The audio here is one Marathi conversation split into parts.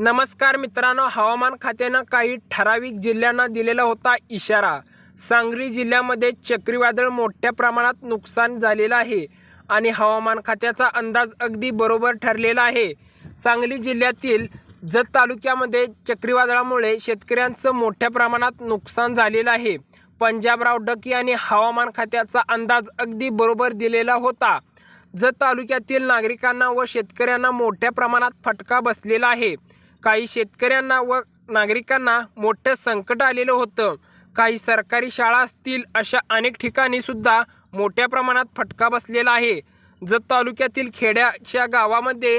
नमस्कार मित्रांनो हवामान खात्यानं काही ठराविक जिल्ह्यांना दिलेला होता इशारा. सांगली जिल्ह्यामध्ये चक्रीवादळ मोठ्या प्रमाणात नुकसान झालेलं आहे आणि हवामान खात्याचा अंदाज अगदी बरोबर ठरलेला आहे. सांगली जिल्ह्यातील जत तालुक्यामध्ये चक्रीवादळामुळे शेतकऱ्यांचं मोठ्या प्रमाणात नुकसान झालेलं आहे. पंजाबराव डकी यांनी हवामान खात्याचा अंदाज अगदी बरोबर दिलेला होता. जत तालुक्यातील नागरिकांना व शेतकऱ्यांना मोठ्या प्रमाणात फटका बसलेला आहे. काही शेतकऱ्यांना व नागरिकांना मोठं संकट आलेलं होतं. काही सरकारी शाळा असतील अशा अनेक ठिकाणी सुद्धा मोठ्या प्रमाणात फटका बसलेला आहे. जत तालुक्यातील खेड्याच्या गावामध्ये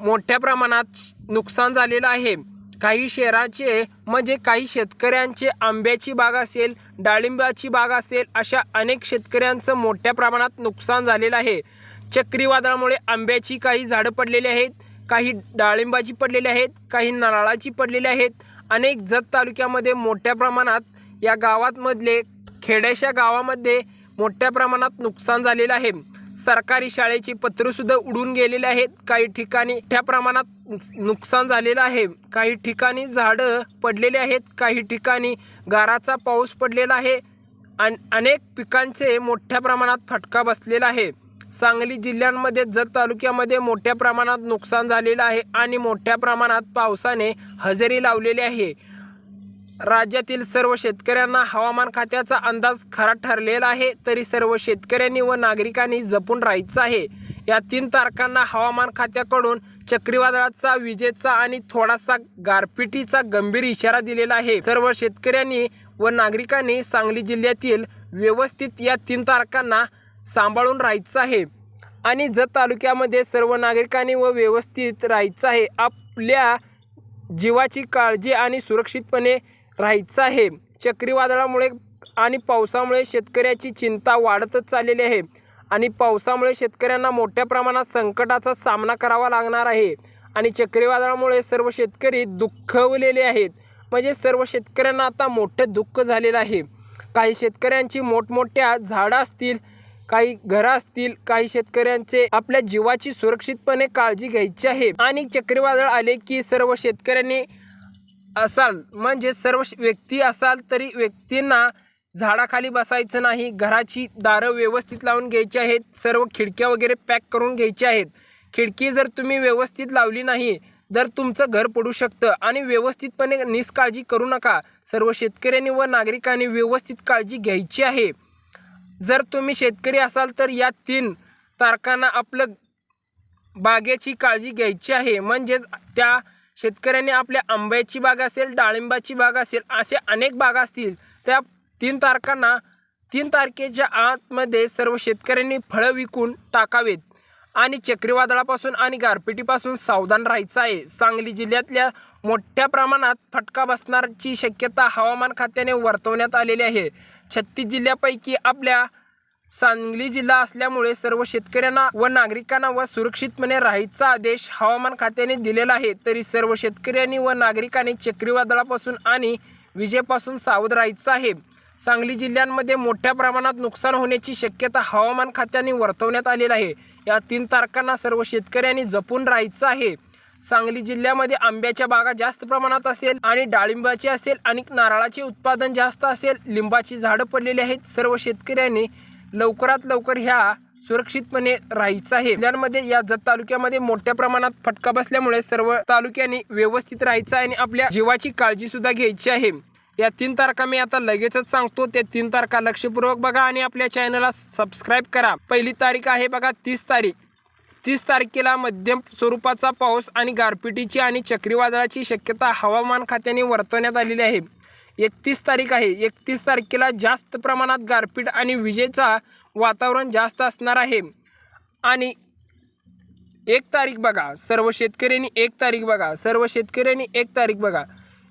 मोठ्या प्रमाणात नुकसान झालेलं आहे. काही शहराचे म्हणजे काही शेतकऱ्यांचे आंब्याची बाग असेल डाळिंबाची बाग असेल अशा अनेक शेतकऱ्यांचं मोठ्या प्रमाणात नुकसान झालेलं आहे. चक्रीवादळामुळे आंब्याची काही झाडं पडलेली आहेत. काही डाळिंबाची पडलेली आहेत काही नारळाची पडलेली आहेत. अनेक जत तालुक्यामध्ये मोठ्या प्रमाणात या गावातमधले खेड्याच्या गावामध्ये मोठ्या प्रमाणात नुकसान झालेलं आहे. सरकारी शाळेची पत्रसुद्धा उडून गेलेले आहेत. काही ठिकाणी मोठ्या प्रमाणात नुकसान झालेलं आहे. काही ठिकाणी झाडं पडलेले आहेत. काही ठिकाणी गाराचा पाऊस पडलेला आहे. अन अनेक पिकांचे मोठ्या प्रमाणात फटका बसलेला आहे. सांगली जिल्ह्यांमध्ये जत तालुक्यामध्ये मोठ्या प्रमाणात नुकसान झालेलं आहे आणि मोठ्या प्रमाणात पावसाने हजेरी लावलेली आहे. राज्यातील सर्व शेतकऱ्यांना हवामान खात्याचा अंदाज खरा ठरलेला आहे तरी सर्व शेतकऱ्यांनी व नागरिकांनी जपून राहायचं आहे. या तीन तारखांना हवामान खात्याकडून चक्रीवादळाचा विजेचा आणि थोडासा गारपिटीचा गंभीर इशारा दिलेला आहे. सर्व शेतकऱ्यांनी व नागरिकांनी सांगली जिल्ह्यातील व्यवस्थित या तीन तारखांना सांभाळून राहायचं आहे. आणि जत तालुक्यामध्ये सर्व नागरिकांनी व व्यवस्थित राहायचं आहे. आपल्या जीवाची काळजी आणि सुरक्षितपणे राहायचं आहे. चक्रीवादळामुळे आणि पावसामुळे शेतकऱ्याची चिंता वाढतच चाललेली आहे. आणि पावसामुळे शेतकऱ्यांना मोठ्या प्रमाणात संकटाचा सामना करावा लागणार आहे. आणि चक्रीवादळामुळे सर्व शेतकरी दुःखवलेले आहेत. म्हणजे सर्व शेतकऱ्यांना आता मोठं दुःख झालेलं आहे. काही शेतकऱ्यांची मोठमोठ्या झाडं असतील काही घरं असतील काही शेतकऱ्यांचे आपल्या जीवाची सुरक्षितपणे काळजी घ्यायची आहे. आणि चक्रीवादळ आले की सर्व शेतकऱ्यांनी असाल म्हणजे सर्व श- व्यक्ती असाल तरी व्यक्तींना झाडाखाली बसायचं नाही घराची दारं व्यवस्थित लावून घ्यायची आहेत सर्व खिडक्या वगैरे पॅक करून घ्यायच्या आहेत. खिडकी जर तुम्ही व्यवस्थित लावली नाही तर तुमचं घर पडू शकतं. आणि व्यवस्थितपणे निष्काळजी करू नका. सर्व शेतकऱ्यांनी व नागरिकांनी व्यवस्थित काळजी घ्यायची आहे. जर तुम्ही शेतकरी असाल तर या तीन तारखांना आपलं बागेची काळजी घ्यायची आहे. म्हणजेच त्या शेतकऱ्याने आपल्या आंब्याची बाग असेल डाळिंबाची बाग असेल असे अनेक बागा असतील त्या तीन तारखांना तीन तारखेच्या आतमध्ये सर्व शेतकऱ्यांनी फळं विकून टाकावेत. आणि चक्रीवादळापासून आणि गारपिटीपासून सावधान राहायचं आहे. सांगली जिल्ह्यातल्या मोठ्या प्रमाणात फटका बसणारची शक्यता हवामान खात्याने वर्तवण्यात आलेली आहे. छत्तीस जिल्ह्यापैकी आपल्या सांगली जिल्हा असल्यामुळे सर्व शेतकऱ्यांना व नागरिकांना व सुरक्षितपणे राहायचा आदेश हवामान खात्याने दिलेला आहे. तरी सर्व शेतकऱ्यांनी व नागरिकांनी चक्रीवादळापासून आणि विजेपासून सावध राहायचं आहे. सांगली जिल्ह्यांमध्ये मोठ्या प्रमाणात नुकसान होण्याची शक्यता हवामान खात्याने वर्तवण्यात आलेली आहे. या तीन तारखांना सर्व शेतकऱ्यांनी जपून राहायचं आहे. सांगली जिल्ह्यामध्ये आंब्याच्या बागा जास्त प्रमाणात असेल आणि डाळिंबाचे असेल आणि नारळाचे उत्पादन जास्त असेल लिंबाची झाडं पडलेली आहेत. सर्व शेतकऱ्यांनी लवकरात लवकर ह्या सुरक्षितपणे राहायचं आहे. जिल्ह्यांमध्ये या जत तालुक्यामध्ये मोठ्या प्रमाणात फटका बसल्यामुळे सर्व तालुक्यांनी व्यवस्थित राहायचं आहे आणि आपल्या जीवाची काळजी सुद्धा घ्यायची आहे. या तीन तारखा मी आता लगेचच सांगतो. त्या तीन तारखा लक्षपूर्वक बघा आणि आपल्या चॅनलला सबस्क्राईब करा. पहिली तारीख आहे बघा तीस तारीख. तीस तारखेला मध्यम स्वरूपाचा पाऊस आणि गारपिटीची आणि चक्रीवादळाची शक्यता हवामान खात्याने वर्तवण्यात आलेली आहे. एकतीस तारीख आहे. एकतीस तारखेला जास्त प्रमाणात गारपीट आणि विजेचा वातावरण जास्त असणार आहे. आणि एक तारीख बघा. सर्व शेतकऱ्यांनी एक तारीख बघा. सर्व शेतकऱ्यांनी एक तारीख बघा.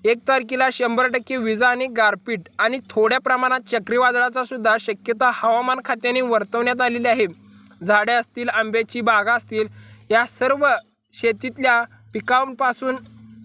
एक तारखेला शंभर टक्के विजा आणि गारपीट आणि थोड्या प्रमाणात चक्रीवादळाचा सुद्धा शक्यता हवामान खात्याने वर्तवण्यात आलेली आहे. झाडे असतील आंब्याची बागा असतील या सर्व शेतीतल्या पिकांपासून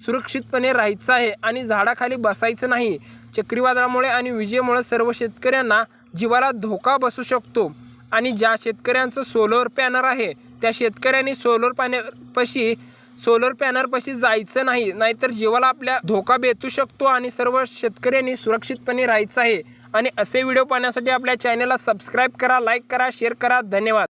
सुरक्षितपणे राहायचं आहे आणि झाडाखाली बसायचं नाही. चक्रीवादळामुळे आणि विजेमुळे सर्व शेतकऱ्यांना जीवाला धोका बसू शकतो आणि ज्या शेतकऱ्यांचं सोलर पॅनल आहे त्या शेतकऱ्यांनी सोलर पॅनलपाशी सोलर पॅनलपाशी जायचं नाही नाहीतर जीवाला आपल्या धोका बेतू शकतो आणि सर्व शेतकऱ्यांनी सुरक्षितपणे राहायचं आहे. आणि असे व्हिडिओ पाहण्यासाठी आपल्या चॅनलला सबस्क्राईब करा लाईक करा शेअर करा. धन्यवाद.